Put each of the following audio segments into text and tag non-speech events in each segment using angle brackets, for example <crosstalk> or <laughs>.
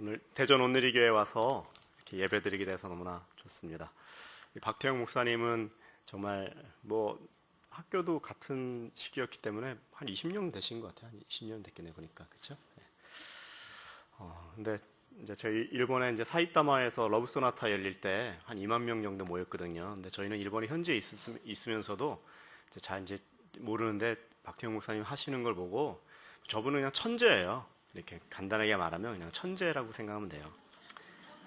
오늘 대전 온누리 교회 와서 이렇게 예배드리게 돼서 너무나 좋습니다. 이 박태영 목사님은 정말 뭐 학교도 같은 시기였기 때문에 한 20년 되신 것 같아요. 한 20년 됐겠네 보니까 그렇죠? 어, 근데 이제 저희 일본에 이제 사이타마에서 러브 소나타 열릴 때 한 2만 명 정도 모였거든요. 근데 저희는 일본에 현지에 있, 으면서도 이제 잘 이제 모르는데 박태영 목사님 하시는 걸 보고 저분은 그냥 천재예요. 이렇게 간단하게 말하면 그냥 천재라고 생각하면 돼요.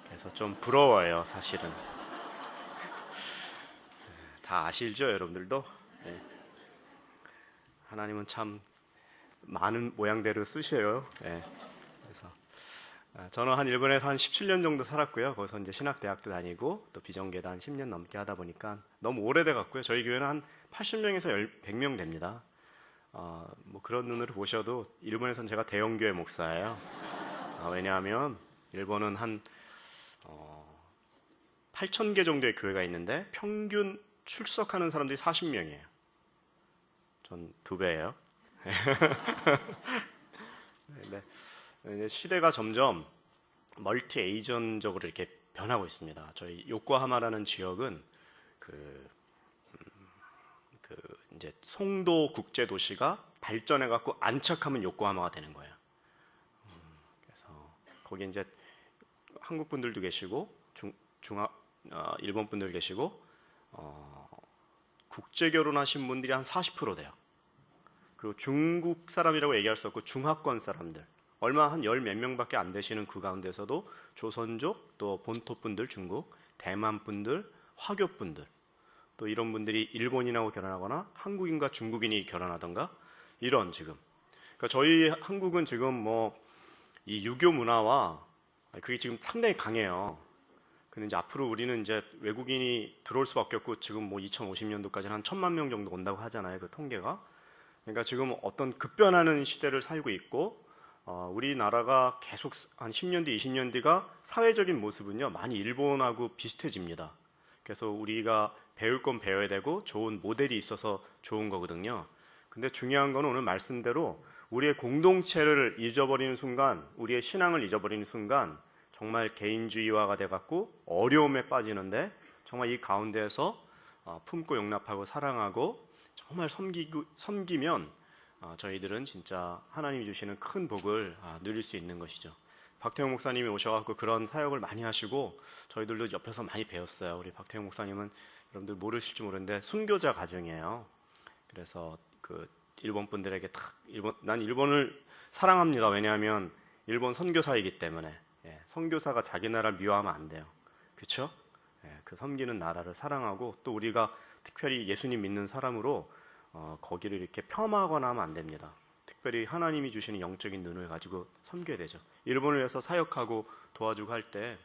그래서 좀 부러워요, 사실은. <laughs> 다 아실죠, 여러분들도? 네. 하나님은 참 많은 모양대로 쓰셔요. 네. 그래서 아, 저는 한 일본에서 한 17년 정도 살았고요. 거기서 이제 신학대학도 다니고 또 비정계도 한 10년 넘게 하다 보니까 너무 오래돼 갔고요. 저희 교회는 한 80명에서 100명 됩니다. 어, 뭐 그런 눈으로 보셔도 일본에선 제가 대형교회 목사예요. 아, 왜냐하면 일본은 한 어, 8천 개 정도의 교회가 있는데 평균 출석하는 사람들이 40명이에요. 전 두 배예요. <laughs> 네, 네. 시대가 점점 멀티 에이전적으로 이렇게 변하고 있습니다. 저희 요코하마라는 지역은 그, 음, 그 이제 송도 국제 도시가 발전해 갖고 안착하면 요코하마가 되는 거예요. 음, 그래서 거기 이제 한국 분들도 계시고 중 중학 어, 일본 분들 계시고 어, 국제 결혼하신 분들이 한 40% 돼요. 그리고 중국 사람이라고 얘기할 수 없고 중화권 사람들 얼마 한 열 몇 명밖에 안 되시는 그 가운데서도 조선족 또 본토 분들 중국 대만 분들 화교 분들 또 이런 분들이 일본인하고 결혼하거나 한국인과 중국인이 결혼하던가 이런 지금 그러니까 저희 한국은 지금 뭐 이 유교 문화와 그게 지금 상당히 강해요. 근데 이제 앞으로 우리는 이제 외국인이 들어올 수밖에 없고 지금 뭐 2050년도까지는 한 천만 명 정도 온다고 하잖아요. 그 통계가. 그러니까 지금 어떤 급변하는 시대를 살고 있고 어, 우리나라가 계속 한 10년 뒤, 20년 뒤가 사회적인 모습은요 많이 일본하고 비슷해집니다. 그래서 우리가 배울 건 배워야 되고 좋은 모델이 있어서 좋은 거거든요. 근데 중요한 건 오늘 말씀대로 우리의 공동체를 잊어버리는 순간, 우리의 신앙을 잊어버리는 순간 정말 개인주의화가 돼갖고 어려움에 빠지는데 정말 이 가운데에서 어, 품고 용납하고 사랑하고 정말 섬기고, 섬기면 어, 저희들은 진짜 하나님이 주시는 큰 복을 아, 누릴 수 있는 것이죠. 박태용 목사님이 오셔갖고 그런 사역을 많이 하시고 저희들도 옆에서 많이 배웠어요. 우리 박태용 목사님은 여러분들 모르실지 모르는데 순교자 가정이에요. 그래서 그 일본 분들에게 탁 일본 난 일본을 사랑합니다. 왜냐하면 일본 선교사이기 때문에 예, 선교사가 자기 나라를 미워하면 안 돼요. 그렇죠? 예, 그 섬기는 나라를 사랑하고 또 우리가 특별히 예수님 믿는 사람으로 어, 거기를 이렇게 폄하하거나 하면 안 됩니다. 특별히 하나님이 주시는 영적인 눈을 가지고 섬겨야 되죠. 일본을 위해서 사역하고 도와주고 할때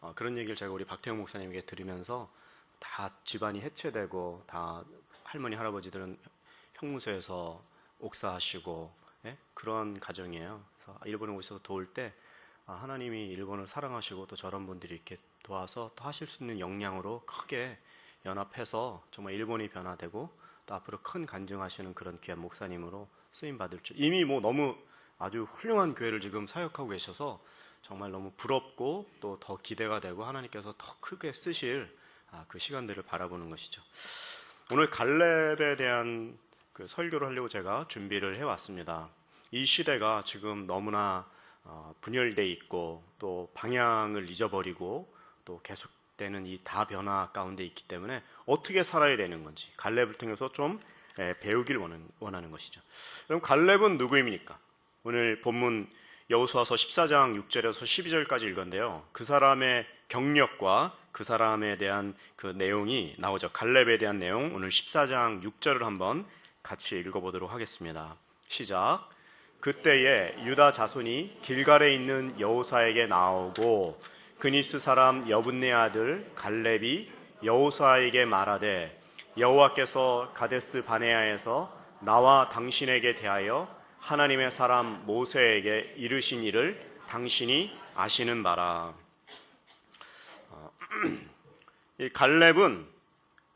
어, 그런 얘기를 제가 우리 박태영 목사님에게 들으면서 다 집안이 해체되고 다 할머니 할아버지들은 형무소에서 옥사하시고 예? 그런 가정이에요. 그래서 일본에 오셔서 도울 때 아, 하나님이 일본을 사랑하시고 또 저런 분들이 이렇게 도와서 또 하실 수 있는 역량으로 크게 연합해서 정말 일본이 변화되고 또 앞으로 큰 간증하시는 그런 귀한 목사님으로 쓰임 받을 줄 이미 뭐 너무 아주 훌륭한 교회를 지금 사역하고 계셔서 정말 너무 부럽고 또 더 기대가 되고 하나님께서 더 크게 쓰실 아, 그 시간들을 바라보는 것이죠. 오늘 갈렙에 대한 그 설교를 하려고 제가 준비를 해왔습니다. 이 시대가 지금 너무나 어, 분열돼 있고 또 방향을 잊어버리고 또 계속되는 이 다변화 가운데 있기 때문에 어떻게 살아야 되는 건지 갈렙을 통해서 좀 예, 배우길 원하는, 원하는 것이죠. 그럼 갈렙은 누구입니까? 오늘 본문 여호수아서 14장 6절에서 12절까지 읽었는데요. 그 사람의 경력과 그 사람에 대한 그 내용이 나오죠. 갈렙에 대한 내용 오늘 14장 6절을 한번 같이 읽어보도록 하겠습니다. 시작. 그때에 유다 자손이 길갈에 있는 여호사에게 나오고 그니스 사람 여분네 아들 갈렙이 여호사에게 말하되 여호와께서 가데스 바네아에서 나와 당신에게 대하여 하나님의 사람 모세에게 이르신 일을 당신이 아시는 바라. 어, <clears throat> 이 갈렙은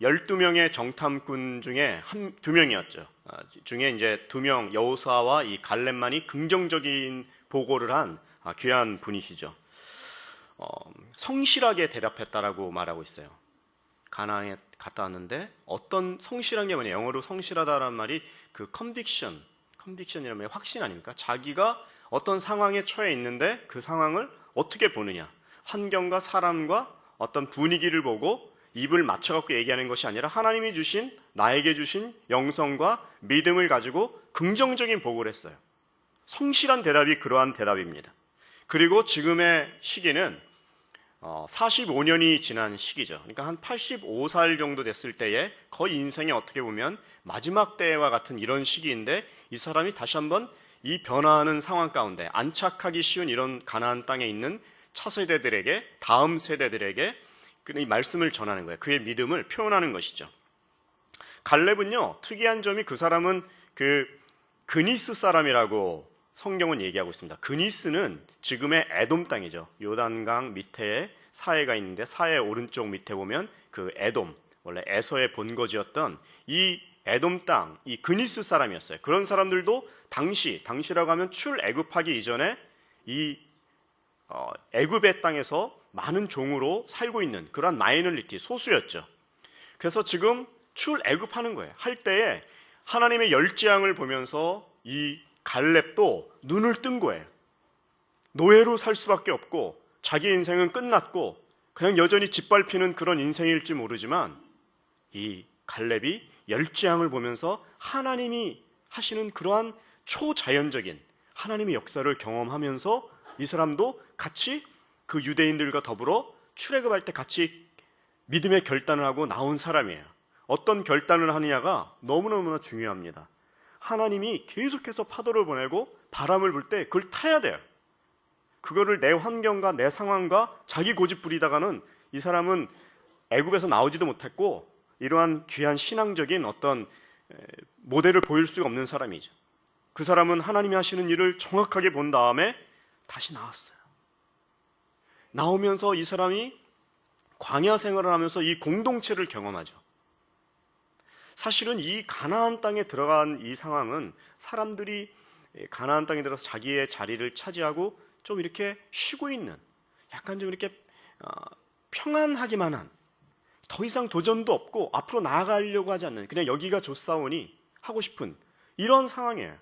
12명의 정탐꾼 중에 한, 두 명이었죠. 아, 중에 이제 두 명, 여호사와 이 갈렙만이 긍정적인 보고를 한 아, 귀한 분이시죠. 어, 성실하게 대답했다라고 말하고 있어요. 가나안에 갔다 왔는데 어떤 성실한 게 뭐냐? 영어로 성실하다라는 말이 그 컨빅션, 컨빅션이라는 말이 확신 아닙니까? 자기가 어떤 상황에 처해 있는데 그 상황을 어떻게 보느냐? 환경과 사람과 어떤 분위기를 보고 입을 맞춰갖고 얘기하는 것이 아니라 하나님이 주신 나에게 주신 영성과 믿음을 가지고 긍정적인 보고를 했어요. 성실한 대답이 그러한 대답입니다. 그리고 지금의 시기는 어, 45년이 지난 시기죠. 그러니까 한 85살 정도 됐을 때에 거의 인생에 어떻게 보면 마지막 때와 같은 이런 시기인데 이 사람이 다시 한번 이 변화하는 상황 가운데 안착하기 쉬운 이런 가나안 땅에 있는 차세대들에게 다음 세대들에게 이 말씀을 전하는 거예요. 그의 믿음을 표현하는 것이죠. 갈렙은요 특이한 점이 그 사람은 그 그니스 사람이라고 성경은 얘기하고 있습니다. 그니스는 지금의 에돔 땅이죠. 요단강 밑에 사해가 있는데 사해 오른쪽 밑에 보면 그 에돔 원래 에서의 본거지였던 이 에돔 땅, 이 그니스 사람이었어요. 그런 사람들도 당시 당시라고 하면 출애굽하기 이전에 이 어, 애굽의 땅에서 많은 종으로 살고 있는 그러한 마이너리티 소수였죠. 그래서 지금 출애굽하는 거예요. 할 때에 하나님의 열지향을 보면서 이 갈렙도 눈을 뜬 거예요. 노예로 살 수밖에 없고 자기 인생은 끝났고 그냥 여전히 짓밟히는 그런 인생일지 모르지만 이 갈렙이 열지향을 보면서 하나님이 하시는 그러한 초자연적인 하나님의 역사를 경험하면서 이 사람도 같이 그 유대인들과 더불어 출애굽할 때 같이 믿음의 결단을 하고 나온 사람이에요. 어떤 결단을 하느냐가 너무너무나 중요합니다. 하나님이 계속해서 파도를 보내고 바람을 불 때 그걸 타야 돼요. 그거를 내 환경과 내 상황과 자기 고집 부리다가는 이 사람은 애굽에서 나오지도 못했고 이러한 귀한 신앙적인 어떤 모델을 보일 수가 없는 사람이죠. 그 사람은 하나님이 하시는 일을 정확하게 본 다음에 다시 나왔어요. 나오면서 이 사람이 광야 생활을 하면서 이 공동체를 경험하죠. 사실은 이 가나안 땅에 들어간 이 상황은 사람들이 가나안 땅에 들어서 자기의 자리를 차지하고 좀 이렇게 쉬고 있는 약간 좀 이렇게 어, 평안하기만 한 더 이상 도전도 없고 앞으로 나아가려고 하지 않는 그냥 여기가 좋사오니 하고 싶은 이런 상황이에요.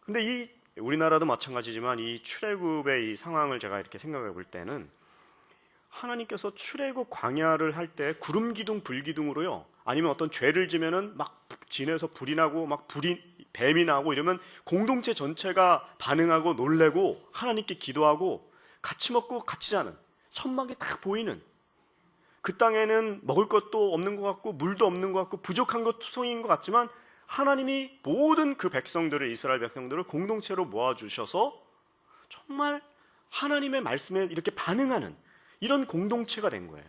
근데 이 우리나라도 마찬가지지만 이 출애굽의 이 상황을 제가 이렇게 생각해 볼 때는 하나님께서 출애굽 광야를 할 때 구름 기둥 불 기둥으로요. 아니면 어떤 죄를 지면은 막 진에서 불이 나고 막 불이 뱀이 나고 이러면 공동체 전체가 반응하고 놀래고 하나님께 기도하고 같이 먹고 같이 자는 천막이 딱 보이는 그 땅에는 먹을 것도 없는 것 같고 물도 없는 것 같고 부족한 것 투성인 것 같지만 하나님이 모든 그 백성들을 이스라엘 백성들을 공동체로 모아 주셔서 정말 하나님의 말씀에 이렇게 반응하는 이런 공동체가 된 거예요.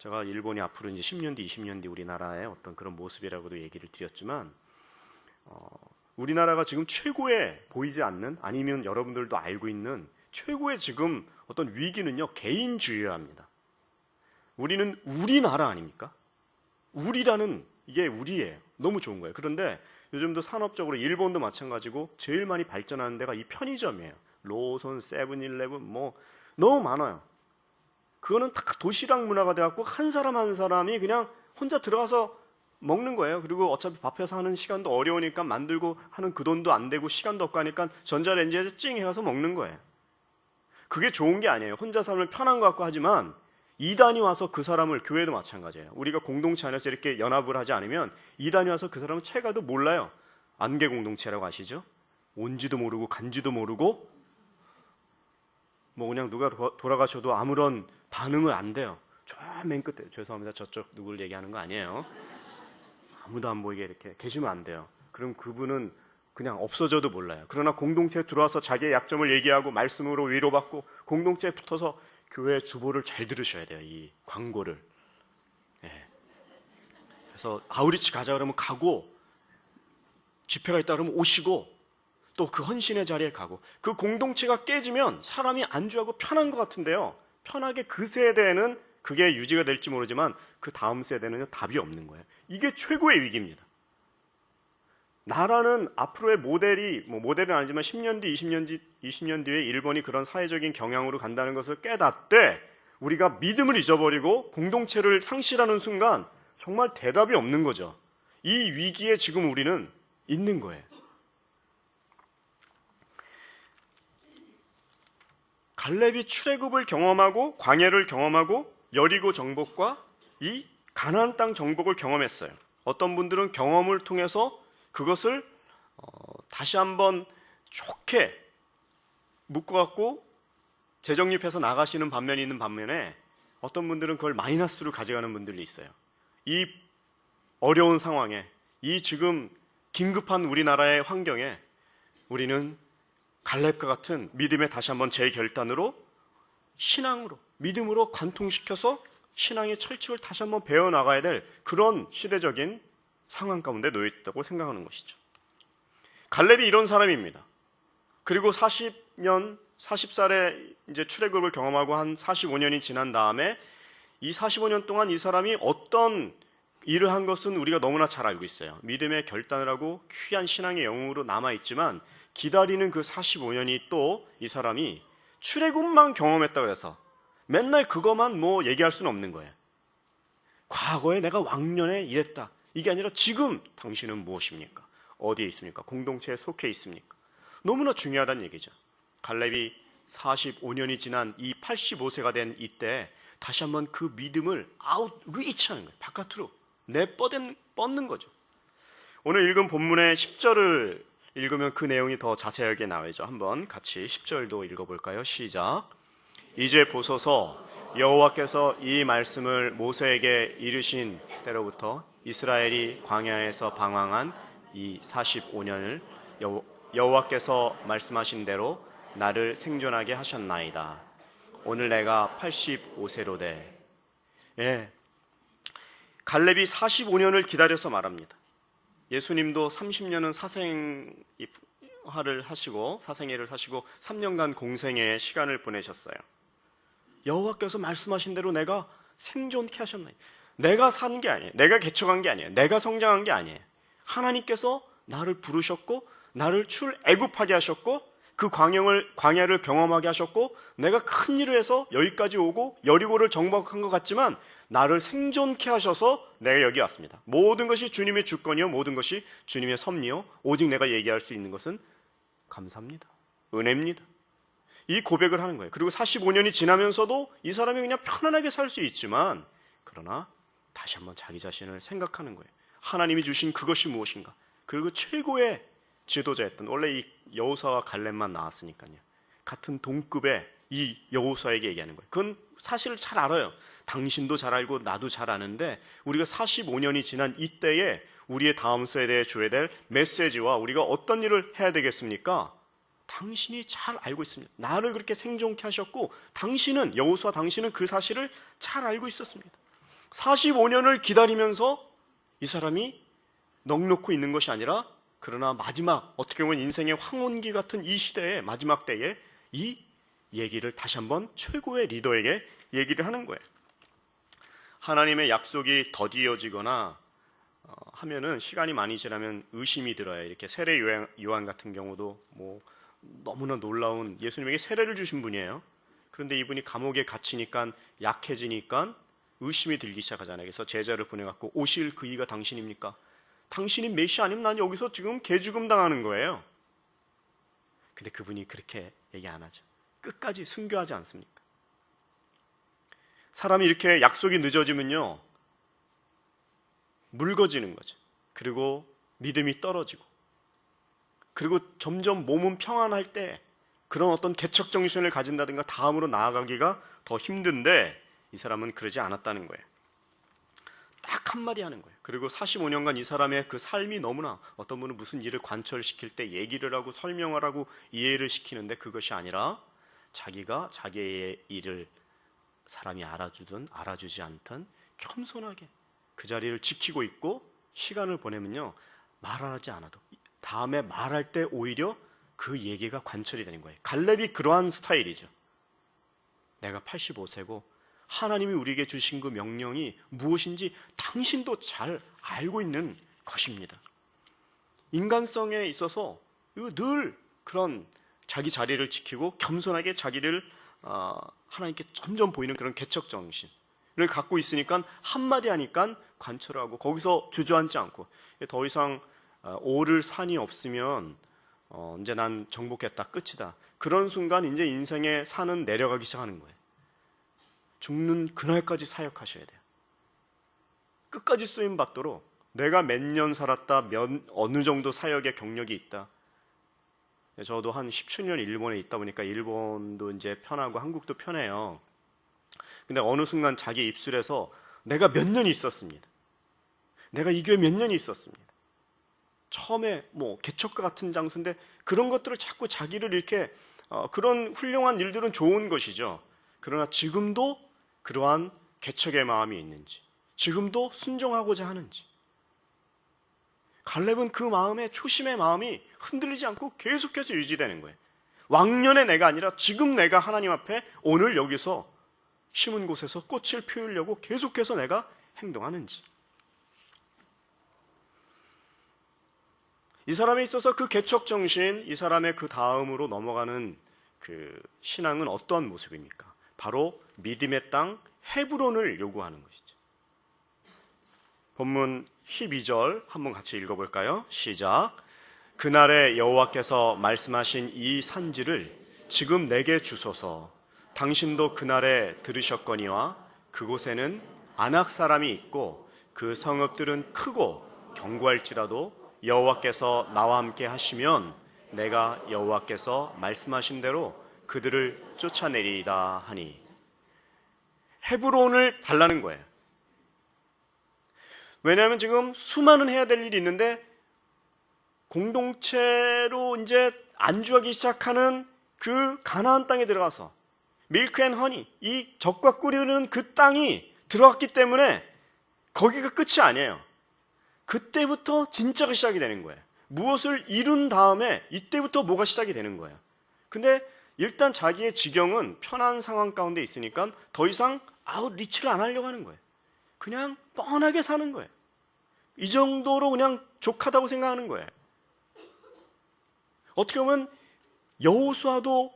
제가 일본이 앞으로 이제 10년 뒤, 20년 뒤 우리나라의 어떤 그런 모습이라고도 얘기를 드렸지만 어, 우리나라가 지금 최고의 보이지 않는 아니면 여러분들도 알고 있는 최고의 지금 어떤 위기는요 개인주의합니다. 우리는 우리나라 아닙니까? 우리라는 이게 우리예요. 너무 좋은 거예요. 그런데 요즘도 산업적으로 일본도 마찬가지고 제일 많이 발전하는 데가 이 편의점이에요. 로손, 세븐일레븐 뭐 너무 많아요. 그거는 다 도시락 문화가 돼갖고 한 사람 한 사람이 그냥 혼자 들어가서 먹는 거예요. 그리고 어차피 밥해서 하는 시간도 어려우니까 만들고 하는 그 돈도 안 되고 시간도 없고 하니까 전자레인지에서 찡 해가서 먹는 거예요. 그게 좋은 게 아니에요. 혼자 살면 편한 것 같고 하지만 이단이 와서 그 사람을 교회도 마찬가지예요. 우리가 공동체 안에서 이렇게 연합을 하지 않으면 이단이 와서 그 사람은 채가도 몰라요. 안개 공동체라고 아시죠? 온지도 모르고 간지도 모르고 뭐 그냥 누가 돌아가셔도 아무런 반응을 안 돼요. 저맨 끝에 죄송합니다. 저쪽 누굴 얘기하는 거 아니에요. 아무도 안 보이게 이렇게 계시면 안 돼요. 그럼 그분은 그냥 없어져도 몰라요. 그러나 공동체에 들어와서 자기의 약점을 얘기하고 말씀으로 위로받고 공동체에 붙어서 교회 주보를 잘 들으셔야 돼요. 이 광고를. 예. 그래서 아우리치 가자 그러면 가고 집회가 있다 그러면 오시고 또 그 헌신의 자리에 가고 그 공동체가 깨지면 사람이 안주하고 편한 것 같은데요. 편하게 그 세대에는 그게 유지가 될지 모르지만 그 다음 세대는 답이 없는 거예요. 이게 최고의 위기입니다. 나라는 앞으로의 모델이 뭐 모델은 아니지만 10년 뒤, 20년 뒤, 20년 뒤에 일본이 그런 사회적인 경향으로 간다는 것을 깨닫되 우리가 믿음을 잊어버리고 공동체를 상실하는 순간 정말 대답이 없는 거죠. 이 위기에 지금 우리는 있는 거예요. 갈렙이 출애굽을 경험하고 광야를 경험하고 여리고 정복과 이 가나안 땅 정복을 경험했어요. 어떤 분들은 경험을 통해서 그것을 어, 다시 한번 좋게 묶어갖고 재정립해서 나가시는 반면이 있는 반면에 어떤 분들은 그걸 마이너스로 가져가는 분들이 있어요. 이 어려운 상황에 이 지금 긴급한 우리나라의 환경에 우리는 갈렙과 같은 믿음의 다시 한번 재결단으로 신앙으로 믿음으로 관통시켜서 신앙의 철칙을 다시 한번 배워 나가야 될 그런 시대적인 상황 가운데 놓여 있다고 생각하는 것이죠. 갈렙이 이런 사람입니다. 그리고 40년 40살에 이제 출애굽을 경험하고 한 45년이 지난 다음에 이 45년 동안 이 사람이 어떤 일을 한 것은 우리가 너무나 잘 알고 있어요. 믿음의 결단을 하고 귀한 신앙의 영웅으로 남아 있지만 기다리는 그 45년이 또 이 사람이 출애굽만 경험했다 그래서 맨날 그것만 뭐 얘기할 수는 없는 거예요. 과거에 내가 왕년에 이랬다. 이게 아니라 지금 당신은 무엇입니까? 어디에 있습니까? 공동체에 속해 있습니까? 너무나 중요하다는 얘기죠. 갈렙이 45년이 지난 이 85세가 된 이때 다시 한번 그 믿음을 아웃 리치하는 거예요. 바깥으로 내뻗는 뻗는 거죠. 오늘 읽은 본문의 10절을 읽으면 그 내용이 더 자세하게 나와죠. 한번 같이 10절도 읽어볼까요? 시작. 이제 보소서 여호와께서 이 말씀을 모세에게 이르신 때로부터 이스라엘이 광야에서 방황한 이 45년을 여호와께서 말씀하신 대로 나를 생존하게 하셨나이다. 오늘 내가 85세로 돼. 예. 갈렙이 45년을 기다려서 말합니다. 예수님도 30년은 사생화를 하시고 사생애를 하시고 3년간 공생의 시간을 보내셨어요. 여호와께서 말씀하신 대로 내가 생존케 하셨나요? 내가 산 게 아니에요. 내가 개척한 게 아니에요. 내가 성장한 게 아니에요. 하나님께서 나를 부르셨고 나를 출애굽하게 하셨고 그 광영을 광야를 경험하게 하셨고 내가 큰 일을 해서 여기까지 오고 여리고를 정복한 것 같지만 나를 생존케 하셔서 내가 여기 왔습니다. 모든 것이 주님의 주권이요 모든 것이 주님의 섭리요 오직 내가 얘기할 수 있는 것은 감사합니다. 은혜입니다. 이 고백을 하는 거예요. 그리고 45년이 지나면서도 이 사람이 그냥 편안하게 살 수 있지만 그러나 다시 한번 자기 자신을 생각하는 거예요. 하나님이 주신 그것이 무엇인가? 그리고 최고의 지도자였던 원래 이 여호사와 갈렙만 나왔으니까요. 같은 동급의 이 여호사에게 얘기하는 거예요. 그건 사실을 잘 알아요. 당신도 잘 알고 나도 잘 아는데 우리가 45년이 지난 이때에 우리의 다음 세대에 줘야 될 메시지와 우리가 어떤 일을 해야 되겠습니까? 당신이 잘 알고 있습니다. 나를 그렇게 생존케 하셨고 당신은 여호수아 당신은 그 사실을 잘 알고 있었습니다. 45년을 기다리면서 이 사람이 넉놓고 있는 것이 아니라 그러나 마지막 어떻게 보면 인생의 황혼기 같은 이 시대의 마지막 때에 이 얘기를 다시 한번 최고의 리더에게 얘기를 하는 거예요. 하나님의 약속이 더디어지거나 어, 하면은 시간이 많이 지나면 의심이 들어요. 이렇게 세례 요한, 같은 경우도 뭐 너무나 놀라운 예수님에게 세례를 주신 분이에요. 그런데 이분이 감옥에 갇히니까 약해지니까 의심이 들기 시작하잖아요. 그래서 제자를 보내갖고 오실 그 이가 당신입니까? 당신이 메시 아니면 난 여기서 지금 개죽음 당하는 거예요. 근데 그분이 그렇게 얘기 안 하죠. 끝까지 순교하지 않습니까? 사람이 이렇게 약속이 늦어지면요. 묽어지는 거죠. 그리고 믿음이 떨어지고. 그리고 점점 몸은 평안할 때 그런 어떤 개척 정신을 가진다든가 다음으로 나아가기가 더 힘든데 이 사람은 그러지 않았다는 거예요. 딱 한마디 하는 거예요. 그리고 45년간 이 사람의 그 삶이 너무나 어떤 분은 무슨 일을 관철시킬 때 얘기를 하고 설명을 하고 이해를 시키는데 그것이 아니라 자기가 자기의 일을 사람이 알아주든 알아주지 않든 겸손하게 그 자리를 지키고 있고 시간을 보내면요 말하지 않아도 다음에 말할 때 오히려 그 얘기가 관철이 되는 거예요. 갈렙이 그러한 스타일이죠. 내가 85세고 하나님이 우리에게 주신 그 명령이 무엇인지 당신도 잘 알고 있는 것입니다. 인간성에 있어서 늘 그런 자기 자리를 지키고 겸손하게 자기를 어, 하나님께 점점 보이는 그런 개척 정신을 갖고 있으니까 한마디 하니까 관철하고 거기서 주저앉지 않고 더 이상 어, 오를 산이 없으면 어, 이제 난 정복했다 끝이다 그런 순간 이제 인생의 산은 내려가기 시작하는 거예요. 죽는 그날까지 사역하셔야 돼요. 끝까지 쓰임 받도록 내가 몇 년 살았다, 몇, 어느 정도 사역의 경력이 있다. 저도 한 17년 일본에 있다 보니까 일본도 이제 편하고 한국도 편해요. 근데 어느 순간 자기 입술에서 내가 몇 년이 있었습니다. 내가 이 교회 몇 년이 있었습니다. 처음에 뭐 개척과 같은 장소인데 그런 것들을 자꾸 자기를 이렇게 어, 그런 훌륭한 일들은 좋은 것이죠. 그러나 지금도 그러한 개척의 마음이 있는지, 지금도 순종하고자 하는지. 갈렙은 그 마음에 초심의 마음이 흔들리지 않고 계속해서 유지되는 거예요. 왕년의 내가 아니라 지금 내가 하나님 앞에 오늘 여기서 심은 곳에서 꽃을 피우려고 계속해서 내가 행동하는지. 이 사람에 있어서 그 개척 정신, 이 사람의 그 다음으로 넘어가는 그 신앙은 어떠한 모습입니까? 바로 믿음의 땅 헤브론을 요구하는 것이죠. 본문 12절 한번 같이 읽어볼까요? 시작. 그날에 여호와께서 말씀하신 이 산지를 지금 내게 주소서. 당신도 그날에 들으셨거니와 그곳에는 안악 사람이 있고 그 성읍들은 크고 견고할지라도 여호와께서 나와 함께 하시면 내가 여호와께서 말씀하신 대로 그들을 쫓아내리이다 하니 헤브론을 달라는 거예요. 왜냐하면 지금 수많은 해야 될 일이 있는데 공동체로 이제 안주하기 시작하는 그 가나안 땅에 들어가서 밀크 앤 허니 이 적과 꿀이 흐르는 그 땅이 들어갔기 때문에 거기가 끝이 아니에요. 그때부터 진짜가 시작이 되는 거예요. 무엇을 이룬 다음에 이때부터 뭐가 시작이 되는 거예요. 근데 일단 자기의 지경은 편한 상황 가운데 있으니까 더 이상 아웃 리치를 안 하려고 하는 거예요. 그냥 뻔하게 사는 거예요. 이 정도로 그냥 족하다고 생각하는 거예요. 어떻게 보면 여호수아도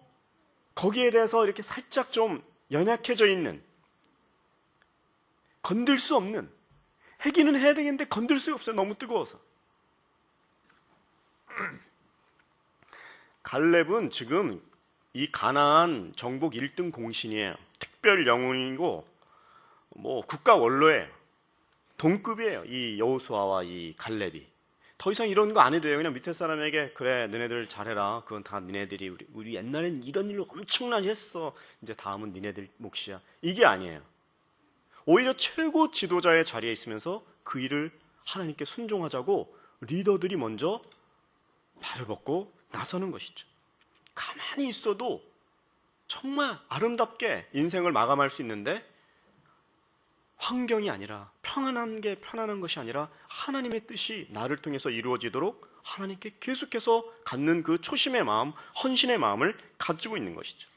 거기에 대해서 이렇게 살짝 좀 연약해져 있는 건들 수 없는 해기는 해야 되겠는데 건들 수가 없어요. 너무 뜨거워서. <clears throat> 갈렙은 지금 이 가나안 정복 1등 공신이에요. 특별 영웅이고 뭐 국가 원로예요. 동급이에요. 이 여호수아와 이 갈렙이. 더 이상 이런 거 안 해도 돼요. 그냥 밑에 사람에게 그래 너네들 잘해라. 그건 다 니네들이 우리, 우리 옛날엔 이런 일을 엄청나게 했어. 이제 다음은 니네들 몫이야. 이게 아니에요. 오히려 최고 지도자의 자리에 있으면서 그 일을 하나님께 순종하자고 리더들이 먼저 발을 벗고 나서는 것이죠. 가만히 있어도 정말 아름답게 인생을 마감할 수 있는데 환경이 아니라 평안한 게 편안한 것이 아니라 하나님의 뜻이 나를 통해서 이루어지도록 하나님께 계속해서 갖는 그 초심의 마음, 헌신의 마음을 가지고 있는 것이죠.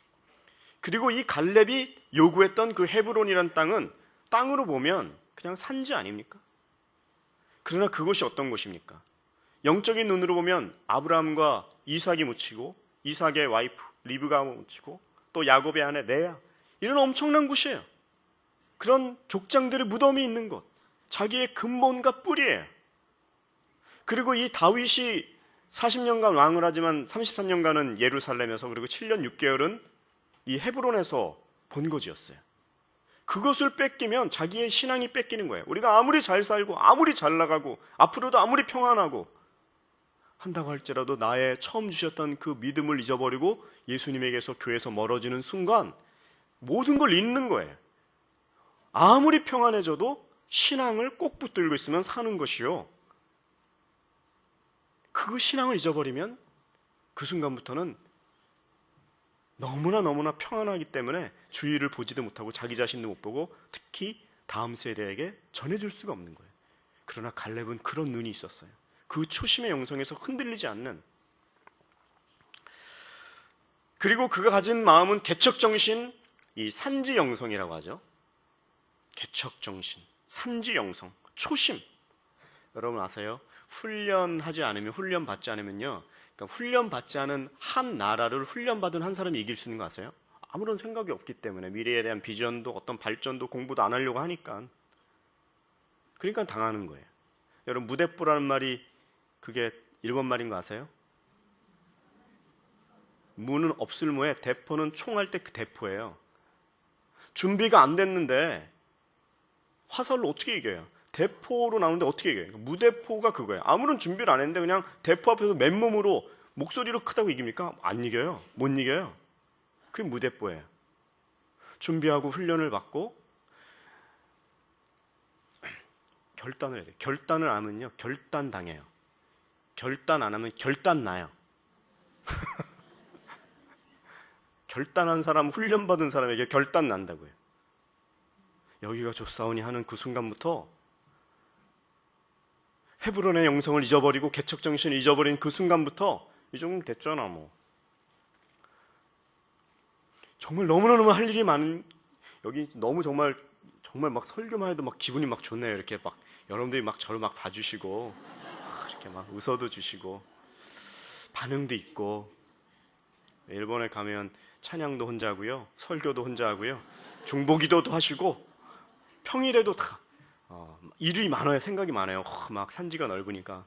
그리고 이 갈렙이 요구했던 그 헤브론이란 땅은 땅으로 보면 그냥 산지 아닙니까? 그러나 그것이 어떤 곳입니까? 영적인 눈으로 보면 아브라함과 이삭이 묻히고 이삭의 와이프 리브가 묻히고 또 야곱의 아내 레아 이런 엄청난 곳이에요. 그런 족장들의 무덤이 있는 곳, 자기의 근본과 뿌리예요. 그리고 이 다윗이 40년간 왕을 하지만 33년간은 예루살렘에서 그리고 7년 6개월은 이 헤브론에서 본거지였어요. 그것을 뺏기면 자기의 신앙이 뺏기는 거예요. 우리가 아무리 잘 살고 아무리 잘 나가고 앞으로도 아무리 평안하고 한다고 할지라도 나의 처음 주셨던 그 믿음을 잊어버리고 예수님에게서 교회에서 멀어지는 순간 모든 걸 잃는 거예요. 아무리 평안해져도 신앙을 꼭 붙들고 있으면 사는 것이요. 그 신앙을 잊어버리면 그 순간부터는 너무나 너무나 평안하기 때문에 주위를 보지도 못하고 자기 자신도 못 보고 특히 다음 세대에게 전해줄 수가 없는 거예요. 그러나 갈렙은 그런 눈이 있었어요. 그 초심의 영성에서 흔들리지 않는 그리고 그가 가진 마음은 개척 정신, 이 산지 영성이라고 하죠. 개척 정신, 산지 영성, 초심. 여러분 아세요? 훈련하지 않으면 훈련 받지 않으면요. 그러니까 훈련 받지 않은 한 나라를 훈련 받은 한 사람이 이길 수 있는 거 아세요? 아무런 생각이 없기 때문에 미래에 대한 비전도 어떤 발전도 공부도 안 하려고 하니까 그러니까 당하는 거예요. 여러분 무대뽀라는 말이 그게 일본 말인 거 아세요? 무는 없을 무에 대포는 총할 때 그 대포예요. 준비가 안 됐는데 화살로 어떻게 이겨요? 대포로 나오는데 어떻게 이겨요? 무대포가 그거예요. 아무런 준비를 안 했는데 그냥 대포 앞에서 맨몸으로 목소리로 크다고 이깁니까? 안 이겨요. 못 이겨요. 그게 무대포예요. 준비하고 훈련을 받고 결단을 해야 돼요. 결단을 안 하면요. 결단 당해요. 결단 안 하면 결단 나요. <laughs> 결단한 사람, 훈련받은 사람에게 결단 난다고요. 여기가 조사오니 하는 그 순간부터 헤브론의 영성을 잊어버리고 개척 정신을 잊어버린 그 순간부터 이 정도 됐잖아 뭐. 정말 너무너무 할 일이 많은 여기 너무 정말 정말 막 설교만 해도 막 기분이 막 좋네요. 이렇게 막 여러분들이 막 저를 막 봐주시고 막 이렇게 막 웃어도 주시고 반응도 있고 일본에 가면 찬양도 혼자 하고요, 설교도 혼자 하고요, 중보기도도 하시고 평일에도 다 어, 일이 많아요, 생각이 많아요. 어, 막 산지가 넓으니까.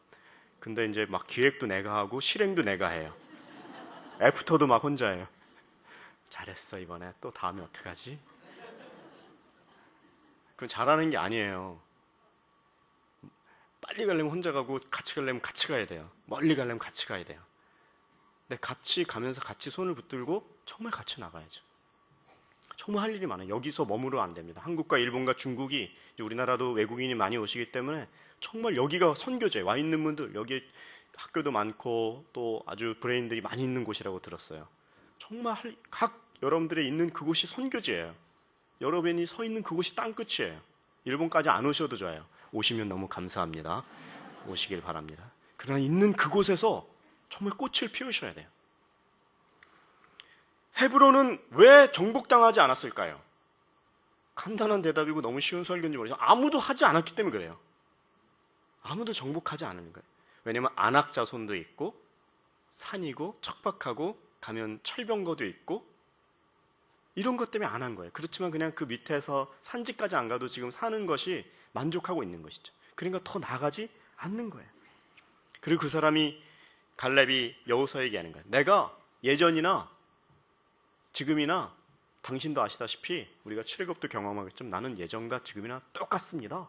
근데 이제 막 기획도 내가 하고 실행도 내가 해요. 애프터도 막 혼자 해요. 잘했어 이번에 또 다음에 어떡하지? 그건 잘하는 게 아니에요. 빨리 가려면 혼자 가고 같이 가려면 같이 가야 돼요. 멀리 가려면 같이 가야 돼요. 근데 같이 가면서 같이 손을 붙들고 정말 같이 나가야죠. 정말 할 일이 많아요. 여기서 머무르면 안 됩니다. 한국과 일본과 중국이 우리나라도 외국인이 많이 오시기 때문에 정말 여기가 선교제 와 있는 분들 여기 학교도 많고 또 아주 브레인들이 많이 있는 곳이라고 들었어요. 정말 할- 각 여러분들이 있는 그곳이 선교지예요. 여러분이 서 있는 그곳이 땅끝이에요. 일본까지 안 오셔도 좋아요. 오시면 너무 감사합니다. 오시길 바랍니다. 그러나 있는 그곳에서 정말 꽃을 피우셔야 돼요. 헤브론은 왜 정복당하지 않았을까요? 간단한 대답이고 너무 쉬운 설교인지 모르지만 아무도 하지 않았기 때문에 그래요. 아무도 정복하지 않은 거예요. 왜냐면 안악 자손도 있고 산이고 척박하고 가면 철병거도 있고 이런 것 때문에 안 한 거예요. 그렇지만 그냥 그 밑에서 산지까지 안 가도 지금 사는 것이 만족하고 있는 것이죠. 그러니까 더 나가지 않는 거예요. 그리고 그 사람이 갈렙이 여호수아에게 하는 거예요. 내가 예전이나 지금이나 당신도 아시다시피 우리가 출애굽도 경험하겠지만 나는 예전과 지금이나 똑같습니다.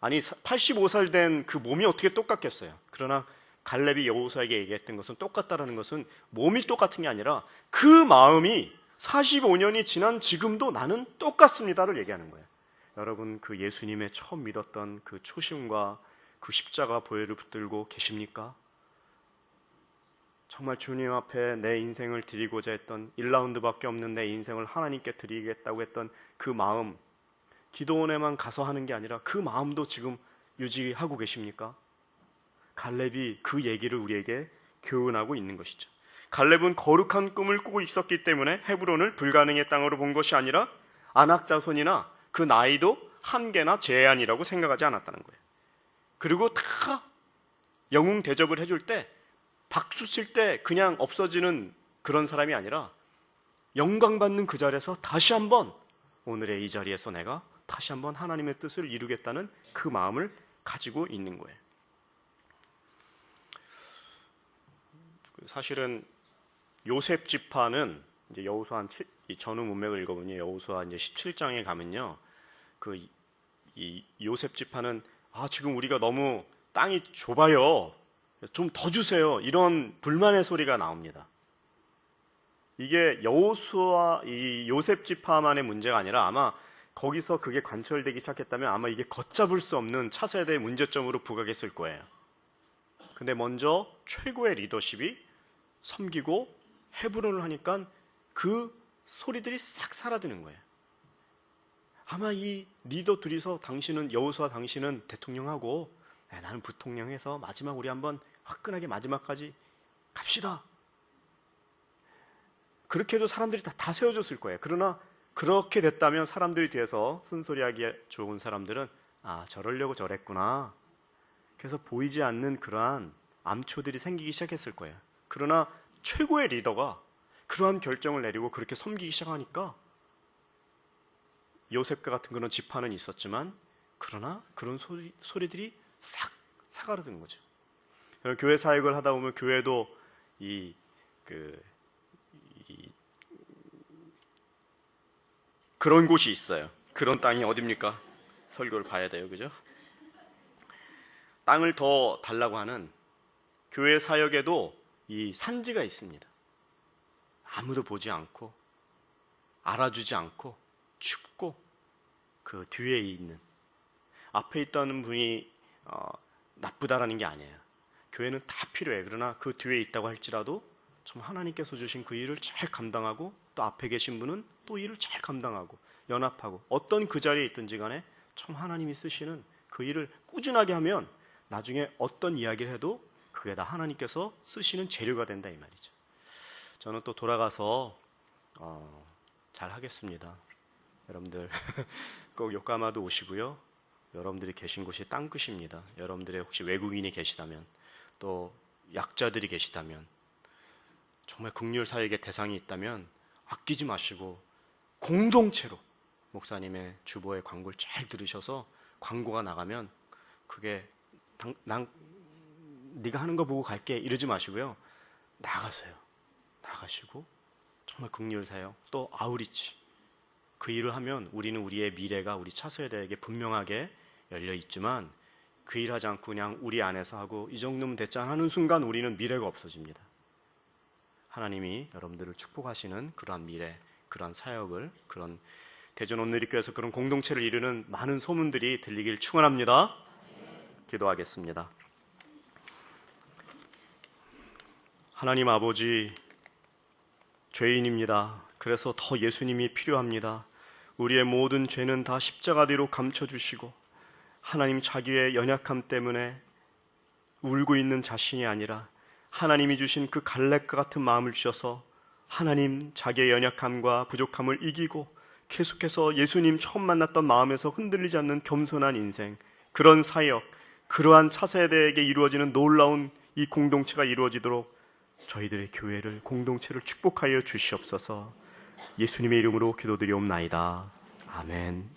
아니 85살 된 그 몸이 어떻게 똑같겠어요? 그러나 갈렙이 여호수아에게 얘기했던 것은 똑같다라는 것은 몸이 똑같은 게 아니라 그 마음이 45년이 지난 지금도 나는 똑같습니다를 얘기하는 거예요. 여러분 그 예수님의 처음 믿었던 그 초심과 그 십자가 보혈을 붙들고 계십니까? 정말 주님 앞에 내 인생을 드리고자 했던 1라운드밖에 없는 내 인생을 하나님께 드리겠다고 했던 그 마음 기도원에만 가서 하는 게 아니라 그 마음도 지금 유지하고 계십니까? 갈렙이 그 얘기를 우리에게 교훈하고 있는 것이죠. 갈렙은 거룩한 꿈을 꾸고 있었기 때문에 헤브론을 불가능의 땅으로 본 것이 아니라 안악자손이나 그 나이도 한계나 제한이라고 생각하지 않았다는 거예요. 그리고 다 영웅 대접을 해줄 때 박수 칠 때 그냥 없어지는 그런 사람이 아니라 영광 받는 그 자리에서 다시 한번 오늘의 이 자리에서 내가 다시 한번 하나님의 뜻을 이루겠다는 그 마음을 가지고 있는 거예요. 사실은 요셉 지파는 이제 여호수아 전후 문맥을 읽어보니 여호수아 이제 17장에 가면요. 그 이 요셉 지파는 아 지금 우리가 너무 땅이 좁아요. 좀 더 주세요. 이런 불만의 소리가 나옵니다. 이게 여호수아 이 요셉 지파만의 문제가 아니라 아마 거기서 그게 관철되기 시작했다면 아마 이게 걷잡을 수 없는 차세대의 문제점으로 부각했을 거예요. 근데 먼저 최고의 리더십이 섬기고 헤브론을 하니까 그 소리들이 싹 사라지는 거예요. 아마 이 리더 둘이서 당신은 여호수아 당신은 대통령하고 네, 나는 부통령해서 마지막 우리 한번 화끈하게 마지막까지 갑시다. 그렇게 해도 사람들이 다, 다 세워줬을 거예요. 그러나 그렇게 됐다면 사람들이 뒤에서 쓴소리하기에 좋은 사람들은 아 저러려고 저랬구나. 그래서 보이지 않는 그러한 암초들이 생기기 시작했을 거예요. 그러나 최고의 리더가 그러한 결정을 내리고 그렇게 섬기기 시작하니까 요셉과 같은 그런 지파는 있었지만 그러나 그런 소리, 소리들이 싹 사가르든 거죠. 그럼 교회 사역을 하다 보면 교회도 이, 그, 이, 그런 곳이 있어요. 그런 땅이 어딥니까? 설교를 봐야 돼요. 그죠? 땅을 더 달라고 하는 교회 사역에도 이 산지가 있습니다. 아무도 보지 않고 알아주지 않고 춥고 그 뒤에 있는 앞에 있다는 분이 어, 나쁘다라는 게 아니에요. 교회는 다 필요해. 그러나 그 뒤에 있다고 할지라도 참 하나님께서 주신 그 일을 잘 감당하고 또 앞에 계신 분은 또 일을 잘 감당하고 연합하고 어떤 그 자리에 있든지 간에 참 하나님이 쓰시는 그 일을 꾸준하게 하면 나중에 어떤 이야기를 해도 그게 다 하나님께서 쓰시는 재료가 된다 이 말이죠. 저는 또 돌아가서 어, 잘 하겠습니다. 여러분들 <laughs> 꼭 요까마도 오시고요. 여러분들이 계신 곳이 땅끝입니다. 여러분들의 혹시 외국인이 계시다면 또 약자들이 계시다면 정말 극률 사역의 대상이 있다면 아끼지 마시고 공동체로 목사님의 주보의 광고를 잘 들으셔서 광고가 나가면 그게 당, 난 네가 하는 거 보고 갈게 이러지 마시고요. 나가세요. 나가시고 정말 극률 사역 또 아우리치 그 일을 하면 우리는 우리의 미래가 우리 차세대에게 분명하게 열려 있지만 그 일하지 않고 그냥 우리 안에서 하고 이 정도면 됐잖아 하는 순간 우리는 미래가 없어집니다. 하나님이 여러분들을 축복하시는 그러한 미래, 그러한 사역을 그런 대전 온누리교회에서 그런 공동체를 이루는 많은 소문들이 들리길 축원합니다. 기도하겠습니다. 하나님 아버지 죄인입니다. 그래서 더 예수님이 필요합니다. 우리의 모든 죄는 다 십자가 뒤로 감춰 주시고 하나님 자기의 연약함 때문에 울고 있는 자신이 아니라 하나님이 주신 그 갈렙과 같은 마음을 주셔서 하나님 자기의 연약함과 부족함을 이기고 계속해서 예수님 처음 만났던 마음에서 흔들리지 않는 겸손한 인생 그런 사역 그러한 차세대에게 이루어지는 놀라운 이 공동체가 이루어지도록 저희들의 교회를 공동체를 축복하여 주시옵소서. 예수님의 이름으로 기도드리옵나이다. 아멘